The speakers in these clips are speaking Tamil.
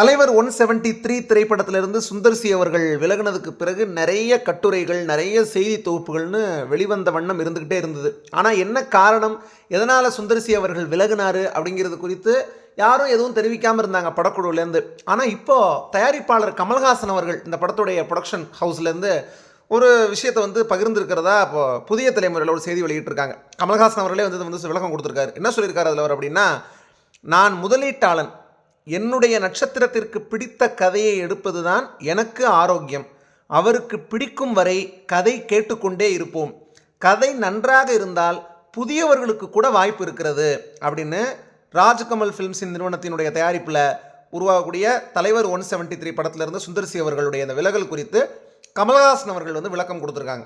தலைவர் ஒன் செவன்ட்டி த்ரீ திரைப்படத்திலிருந்து சுந்தர்சி அவர்கள் விலகினதுக்கு பிறகு நிறைய கட்டுரைகள் நிறைய செய்தி தொகுப்புகள்னு வெளிவந்த வண்ணம் இருந்துக்கிட்டே இருந்தது. ஆனால் என்ன காரணம்? எதனால் சுந்தர்சி அவர்கள் விலகினார் அப்படிங்கிறது குறித்து யாரும் எதுவும் தெரிவிக்காமல் இருந்தாங்க படக்குழுவிலேருந்து ஆனால் இப்போது தயாரிப்பாளர் கமல்ஹாசன் அவர்கள் இந்த படத்துடைய ப்ரொடக்ஷன் ஹவுஸ்லேருந்து ஒரு விஷயத்தை வந்து பகிர்ந்துருக்கிறதா இப்போ புதிய தலைமுறையில் ஒரு செய்தி வெளியிட்டிருக்காங்க. கமல்ஹாசன் அவர்களே வந்து இது வந்து விளக்கம் கொடுத்துருக்காரு. என்ன சொல்லியிருக்காரு அதில் அவர் அப்படின்னா நான் முதலீட்டாளன் என்னுடைய நட்சத்திரத்திற்கு பிடித்த கதையை எடுப்பதுதான் எனக்கு ஆரோக்கியம். அவருக்கு பிடிக்கும் வரை கதை கேட்டுக்கொண்டே இருப்போம். கதை நன்றாக இருந்தால் புதியவர்களுக்கு கூட வாய்ப்பு இருக்கிறது அப்படின்னு ராஜ்கமல் ஃபிலிம்ஸின் நிறுவனத்தினுடைய தயாரிப்பில் உருவாகக்கூடிய தலைவர் ஒன் செவன்ட்டி த்ரீ படத்திலிருந்து சுந்தர்சி அவர்களுடைய இந்த விலகல் குறித்து கமல்ஹாசன் அவர்கள் வந்து விளக்கம் கொடுத்துருக்காங்க.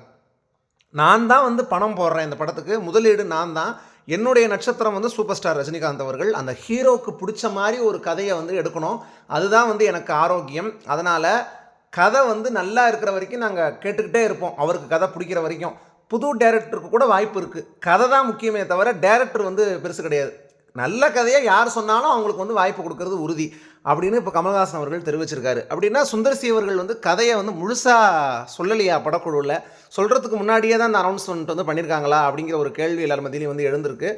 நான் தான் வந்து பணம் போடுறேன் இந்த படத்துக்கு. முதலீடு நான் தான். என்னுடைய நட்சத்திரம் வந்து சூப்பர் ஸ்டார் ரஜினிகாந்த் அவர்கள். அந்த ஹீரோவுக்கு பிடிச்ச மாதிரி ஒரு கதையை வந்து எடுக்கணும். அதுதான் வந்து எனக்கு ஆரோக்கியம். அதனால் கதை வந்து நல்லா இருக்கிற வரைக்கும் நாங்கள் கேட்டுக்கிட்டே இருப்போம். அவருக்கு கதை பிடிக்கிற வரைக்கும். புது டேரக்டருக்கு கூட வாய்ப்பு இருக்குது கதை தான் முக்கியமே தவிர டேரக்டர் வந்து பெருசு கிடையாது. நல்ல கதையை யார் சொன்னாலும் அவங்களுக்கு வந்து வாய்ப்பு கொடுக்கறது உறுதி அப்படின்னு இப்போ கமல்ஹாசன் அவர்கள் தெரிவிச்சிருக்காரு. அப்படின்னா சுந்தர்சி அவர்கள் வந்து கதையை வந்து முழுசாக சொல்லலையா படக்குழுவில்? சொல்கிறதுக்கு முன்னாடியே தான் அந்த அனௌன்ஸ்மெண்ட் வந்து பண்ணியிருக்காங்களா அப்படிங்கிற ஒரு கேள்வி எல்லார் மத்தியிலையும் வந்து எழுந்திருக்கு.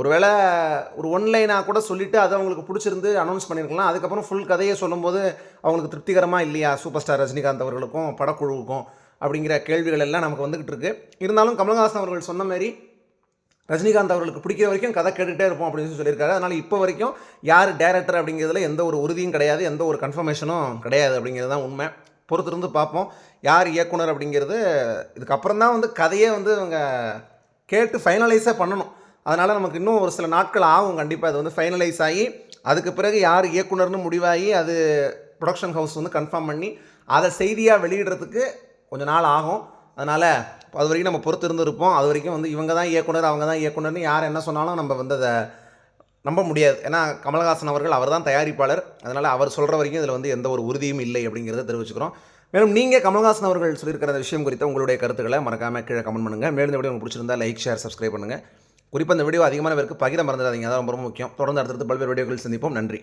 ஒருவேளை ஒரு ஒன்லைனாக கூட சொல்லிவிட்டு அது அவங்களுக்கு பிடிச்சிருந்து அனௌன்ஸ் பண்ணியிருக்கலாம் அதுக்கப்புறம் ஃபுல் கதையை சொல்லும்போது அவங்களுக்கு திருப்திகரமாக இல்லையா? சூப்பர் ஸ்டார் ரஜினிகாந்த் அவர்களுக்கும் படக்குழுவுக்கும் அப்படிங்கிற கேள்விகள் எல்லாம் நமக்கு வந்துக்கிட்டு இருக்கு. இருந்தாலும் கமல்ஹாசன் அவர்கள் சொன்ன மாதிரி ரஜினிகாந்த் அவர்களுக்கு பிடிக்கிற வரைக்கும் கதை கேட்டுகிட்டே இருப்போம் அப்படின்னு சொல்லி சொல்லியிருக்காரு. அதனால் இப்போ வரைக்கும் யார் டேரக்டர் அப்படிங்கிறதுல எந்த ஒரு உறுதியும் கிடையாது எந்த ஒரு கன்ஃபர்மேஷனும் கிடையாது அப்படிங்கிறது தான் உண்மை. பொறுத்திருந்து பார்ப்போம். யார் இயக்குனர் அப்படிங்கிறது இதுக்கப்புறம் தான் வந்து கதையே வந்து அவங்க கேட்டு ஃபைனலைஸாக பண்ணணும். அதனால் நமக்கு இன்னும் ஒரு சில நாட்கள் ஆகும். கண்டிப்பாக அது வந்து ஃபைனலைஸ் ஆகி அதுக்கு பிறகு யார் இயக்குனர்னு முடிவாகி அது ப்ரொடக்ஷன் ஹவுஸ் வந்து கன்ஃபார்ம் பண்ணி அதை செய்தியாக வெளியிடுறதுக்கு கொஞ்சம் நாள் ஆகும். அதனால் அது வரைக்கும் நம்ம பொறுத்து இருந்திருப்போம் அது வரைக்கும் வந்து இவங்க தான் இயக்குனர் அவங்க தான் இயக்குனர்னு யார் என்ன சொன்னாலும் நம்ம வந்து அதை நம்ப முடியாது. ஏன்னா கமல்ஹாசன் அவர்கள் அவர் தான் தயாரிப்பாளர். அதனால் அவர் சொல்கிற வரைக்கும் இதில் வந்து எந்த ஒரு உறுதியும் இல்லை அப்படிங்கிறத தெரிவிச்சுக்கிறோம். மேலும் நீங்கள் கமல்ஹாசன் அவர்கள் சொல்லியிருக்கிற அந்த விஷயம் குறித்த உங்களுடைய கருத்துக்களை மறக்காமல் கீழே கமெண்ட் பண்ணுங்கள் மேலும் இந்த வீடியோ உங்களுக்கு பிடிச்சிருந்தா லைக் ஷேர் சப்ஸ்கிரைப் பண்ணுங்கள் குறிப்பாக இந்த வீடியோ அதிகமான பேருக்கு பகிர மறந்துடாதீங்க. அதான் ரொம்ப ரொம்ப முக்கியம். தொடர்ந்து அடுத்தடுத்து பல்வேறு வீடியோக்கள் சந்திப்போம். நன்றி.